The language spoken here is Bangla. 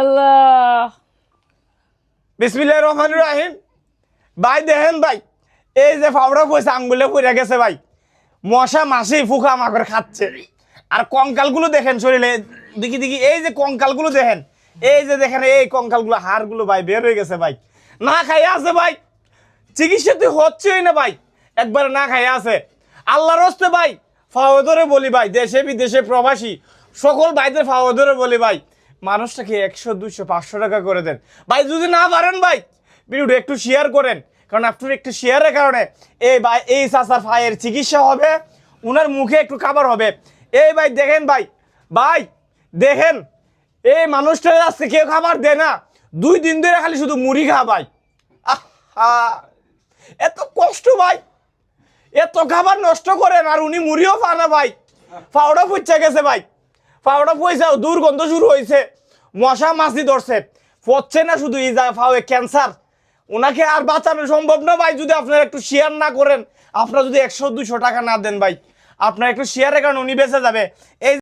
আল্লাহ। বিসমিল্লাহ রহমান রাহিম। ভাই, দেখেন ভাই, এই যে ফাউড়া পয়সা আঙ্গুলে পড়ে গেছে ভাই, মশা মাসি ফুকা মাকড় খাচ্ছে। আর কঙ্কালগুলো দেখেন শরীরে, দেখি দেখি, এই যে কঙ্কালগুলো দেখেন, এই যে দেখেন, এই কঙ্কালগুলো, হাড়গুলো ভাই বের হয়ে গেছে ভাই। না খাইয়ে আছে ভাই, চিকিৎসা তো হচ্ছেই না ভাই, একবার না খাইয়ে আছে। আল্লাহর হস্তে ভাই, ফাওয়া ধরে বলি ভাই দেশে বিদেশে প্রবাসী, সকল ভাইদের ফাওয়া ধরে বলি ভাই মানুষটাকে একশো দুশো পাঁচশো টাকা করে দেন। ভাই, যদি না পারেন ভাই, ভিডিওটা একটু শেয়ার করেন। কারণ আপনার একটু শেয়ারের কারণে এই ভাই, এই চাচার ভাইয়ের চিকিৎসা হবে, উনার মুখে একটু খাবার হবে। এই ভাই, দেখেন ভাই ভাই, দেখেন, এই মানুষটা আজকে কেউ খাবার দেয় না। দুই দিন ধরে খালি শুধু মুড়ি খা ভাই। এত কষ্ট ভাই। এত খাবার নষ্ট করেন আর উনি মুড়িও পান না ভাই। ফাওড়া পুচ্ছা গেছে ভাই। ফাওড়া পয়সা দুর্গন্ধ শুরু হয়েছে মশা মাছি ধরছে। পড়ছে না শুধু, এই যা ফাওয়ে ক্যান্সার। ওনাকে আর বাঁচানো সম্ভব না ভাই, যদি আপনারা একটু শেয়ার না করেন। আপনারা যদি একশো, দুশো টাকা না দেন ভাই, আপনার একটু শেয়ারের কারণে উনি বেঁচে যাবে। এই